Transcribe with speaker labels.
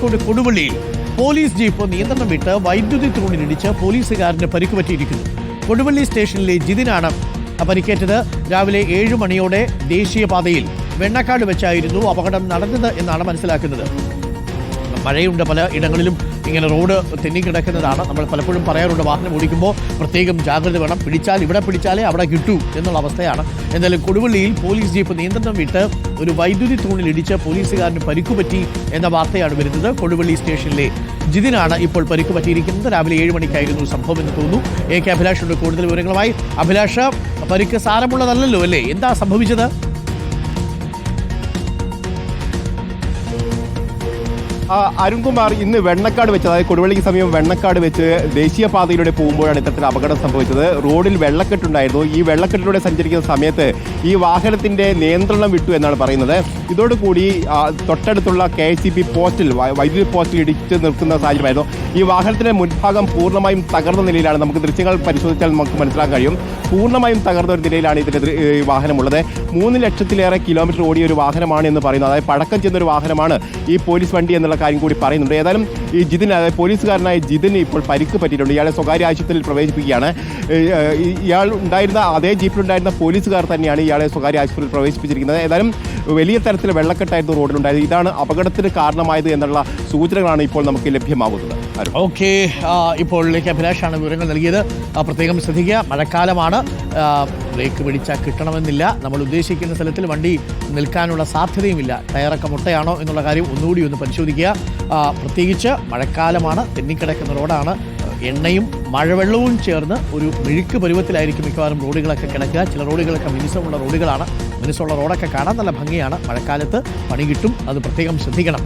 Speaker 1: Kozhikode കൊടുവള്ളിയിൽ police jeep നിയന്ത്രണം വിട്ട് വൈദ്യുതി തൂണിലിടിച്ച് പോലീസുകാരന് പരിക്കുപറ്റിയിരിക്കുന്നു. കൊടുവള്ളി സ്റ്റേഷനിലെ ജിതിനാണ് പരിക്കേറ്റത്. രാവിലെ ഏഴ് മണിയോടെ ദേശീയപാതയിൽ വെണ്ണക്കാട് വെച്ചായിരുന്നു അപകടം നടന്നത് എന്നാണ് മനസ്സിലാക്കുന്നത്. മഴയുണ്ട് പല ഇടങ്ങളിലും ഇങ്ങനെ റോഡ് തെന്നിക്കിടക്കുന്നതാണ്. നമ്മൾ പലപ്പോഴും പറയാറുണ്ട് വാഹനം ഓടിക്കുമ്പോൾ പ്രത്യേകം ജാഗ്രത വേണം. പിടിച്ചാൽ ഇവിടെ പിടിച്ചാലേ അവിടെ കിട്ടൂ എന്നുള്ള അവസ്ഥയാണ്. എന്തായാലും കൊടുവള്ളിയിൽ പോലീസ് ജീപ്പ് നിയന്ത്രണം വിട്ട് ഒരു വൈദ്യുതി തൂണിൽ ഇടിച്ച് പോലീസുകാരന് പരിക്കുപറ്റി എന്ന വാർത്തയാണ് വരുന്നത് കൊടുവള്ളി സ്റ്റേഷനിലെ ജിതിനാണ് ഇപ്പോൾ പരിക്ക് പറ്റിയിരിക്കുന്നത് രാവിലെ ഏഴ് മണിക്കായിരുന്നു സംഭവം എന്ന് തോന്നുന്നു. എ കെ അഭിലാഷ് കൂടുതൽ വിവരങ്ങളുമായി. അഭിലാഷ് പരിക്ക് സാരമുള്ളതല്ലല്ലോ അല്ലേ? എന്താ സംഭവിച്ചത്?
Speaker 2: അരുൺകുമാർ ഇന്ന് വെണ്ണക്കാട് വെച്ച് അതായത് കൊടുവള്ളിക്ക് സമീപം വെണ്ണക്കാട് വെച്ച് ദേശീയപാതയിലൂടെ പോകുമ്പോഴാണ് ഇത്തരത്തിൽ അപകടം സംഭവിച്ചത്. റോഡിൽ വെള്ളക്കെട്ടുണ്ടായിരുന്നു. ഈ വെള്ളക്കെട്ടിലൂടെ സഞ്ചരിക്കുന്ന സമയത്ത് ഈ വാഹനത്തിന്റെ നിയന്ത്രണം വിട്ടു എന്നാണ് പറയുന്നത്. ഇതോടുകൂടി തൊട്ടടുത്തുള്ള കെ എസ് സി ബി പോസ്റ്റിൽ വൈദ്യുതി പോസ്റ്റിൽ ഇടിച്ച് നിൽക്കുന്ന സാഹചര്യമായിരുന്നു. ഈ വാഹനത്തിന്റെ മുൻഭാഗം പൂർണമായും തകർന്ന നിലയിലാണ്. നമുക്ക് ദൃശ്യങ്ങൾ പരിശോധിച്ചാൽ നമുക്ക് മനസ്സിലാക്കാൻ കഴിയും. പൂർണമായും തകർന്ന ഒരു നിലയിലാണ് ഇതിന്റെ വാഹനമുള്ളത്. മൂന്ന് ലക്ഷത്തിലേറെ കിലോമീറ്റർ ഓടിയ ഒരു വാഹനമാണ് എന്ന് പറയുന്നത്. അതായത് പഴക്കം ചെന്ന ഒരു വാഹനമാണ് ഈ പോലീസ് വണ്ടി എന്നുള്ള കാര്യം കൂടി പറയുന്നുണ്ട്. ഏതായാലും ഈ ജിതിൻ അതായത് പോലീസുകാരനായ ജിതിന് ഇപ്പോൾ പരിക്ക് പറ്റിയിട്ടുണ്ട്. ഇയാളെ സ്വകാര്യ ആശുപത്രിയിൽ പ്രവേശിപ്പിക്കുകയാണ്. ഇയാൾ ഉണ്ടായിരുന്ന അതേ ജീപ്പിലുണ്ടായിരുന്ന പോലീസുകാർ തന്നെയാണ് ഇയാളെ സ്വകാര്യ ആശുപത്രിയിൽ പ്രവേശിപ്പിച്ചിരിക്കുന്നത്. ഏതായാലും വലിയ തരത്തിൽ വെള്ളക്കെട്ടായിരുന്നു റോഡിലുണ്ടായത്. ഇതാണ് അപകടത്തിന് കാരണമായത് എന്നുള്ള സൂചനകളാണ് ഇപ്പോൾ നമുക്ക് ലഭ്യമാകുന്നത്.
Speaker 1: ഓക്കെ ഇപ്പോൾ അഭിലാഷാണ് വിവരങ്ങൾ നൽകിയത്. പ്രത്യേകം ശ്രദ്ധിക്കുക. മഴക്കാലമാണ്. ബ്രേക്ക് പിടിച്ചാൽ കിട്ടണമെന്നില്ല. നമ്മൾ ഉദ്ദേശിക്കുന്ന സ്ഥലത്തിൽ വണ്ടി നിൽക്കാനുള്ള സാധ്യതയുമില്ല. ടയറൊക്കെ മുട്ടയാണോ എന്നുള്ള കാര്യം ഒന്നുകൂടി ഒന്ന് പരിശോധിക്കുക. പ്രത്യേകിച്ച് മഴക്കാലമാണ് തെന്നിക്കിടക്കുന്ന റോഡാണ്. എണ്ണയും മഴവെള്ളവും ചേർന്ന് ഒരു മെഴുക്ക് പരുവത്തിലായിരിക്കും മിക്കവാറും റോഡുകളൊക്കെ കിടക്കുക. ചില റോഡുകളൊക്കെ മിനുസമുള്ള റോഡുകളാണ്. മിനുസമുള്ള റോഡൊക്കെ കാണാൻ നല്ല ഭംഗിയാണ്. മഴക്കാലത്ത് പണി കിട്ടും. അത് പ്രത്യേകം ശ്രദ്ധിക്കണം.